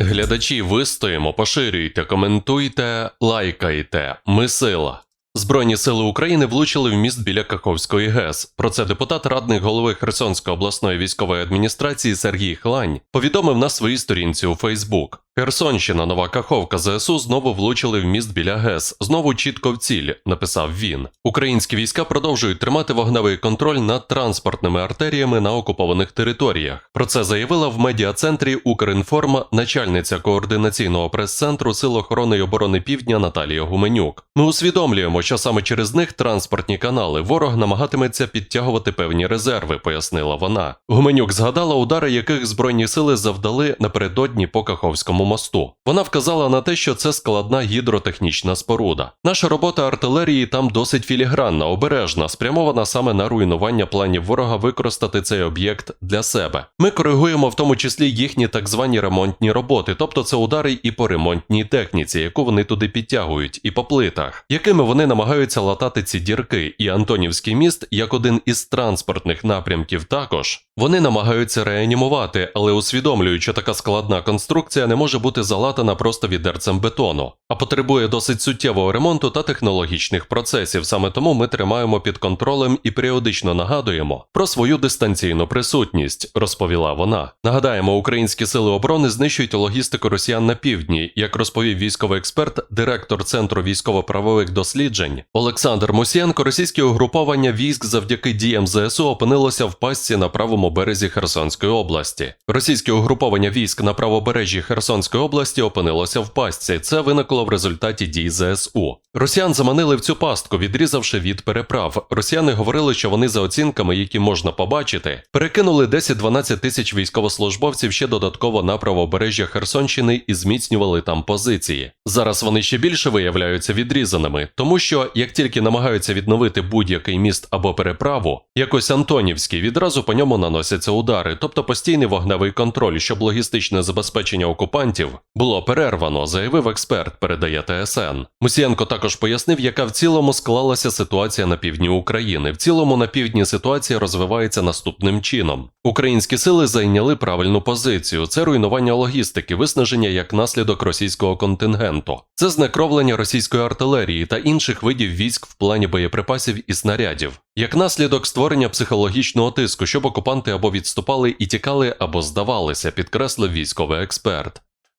глядачі, вистоїмо, поширюйте, коментуйте, лайкайте. Ми сила. Збройні сили України влучили в міст біля Каховської ГЕС. Про це депутат радник голови Херсонської обласної військової адміністрації Сергій Хлань повідомив на своїй сторінці у Фейсбук. Херсонщина, нова Каховка ЗСУ знову влучили в міст біля ГЕС. Знову чітко в ціль, написав він. Українські війська продовжують тримати вогневий контроль над транспортними артеріями на окупованих територіях. Про це заявила в медіа-центрі Укрінформ начальниця координаційного прес-центру Сил охорони й оборони Півдня Наталія Гуменюк. Ми усвідомлюємо, що саме через них транспортні канали ворог намагатиметься підтягувати певні резерви, пояснила вона. Гуменюк згадала удари, яких збройні сили завдали напередодні по Каховському мосту. Вона вказала на те, що це складна гідротехнічна споруда. Наша робота артилерії там досить філігранна, обережна, спрямована саме на руйнування планів ворога використати цей об'єкт для себе. Ми коригуємо в тому числі їхні так звані ремонтні роботи, тобто це удари і по ремонтній техніці, яку вони туди підтягують, і по плитах, якими вони намагаються латати ці дірки, і Антонівський міст, як один із транспортних напрямків, також вони намагаються реанімувати, але усвідомлюють, що така складна конструкція не може бути залатана просто відерцем бетону, а потребує досить суттєвого ремонту та технологічних процесів. Саме тому ми тримаємо під контролем і періодично нагадуємо про свою дистанційну присутність, розповіла вона. Нагадаємо, українські сили оборони знищують логістику росіян на півдні, як розповів військовий експерт, директор центру військово-правових досліджень Олександр Мусієнко. Російське угруповання військ завдяки діям ЗСУ опинилося в пастці на правому березі Херсонської області. Російське угруповання військ на правобережжі Херсонської області опинилося в пастці. Це виникло в результаті дій ЗСУ. Росіян заманили в цю пастку, відрізавши від переправ. Росіяни говорили, що вони за оцінками, які можна побачити, перекинули 10-12 тисяч військовослужбовців ще додатково на правобережжя Херсонщини і зміцнювали там позиції. Зараз вони ще більше виявляються відрізаними, тому що як тільки намагаються відновити будь-який міст або переправу, якось Антонівський відразу по ньому наносяться удари, тобто постійний вогневий контроль, щоб логістичне забезпечення окупантів було перервано, заявив експерт, передає ТСН. Мусієнко також пояснив, яка в цілому склалася ситуація на півдні України. В цілому на півдні ситуація розвивається наступним чином: українські сили зайняли правильну позицію. Це руйнування логістики, виснаження як наслідок російського контингенту, це знекровлення російської артилерії та інших видів військ в плані боєприпасів і снарядів. Як наслідок створення психологічного тиску, щоб окупанти або відступали і тікали, або здавалися, підкреслив військовий експерт.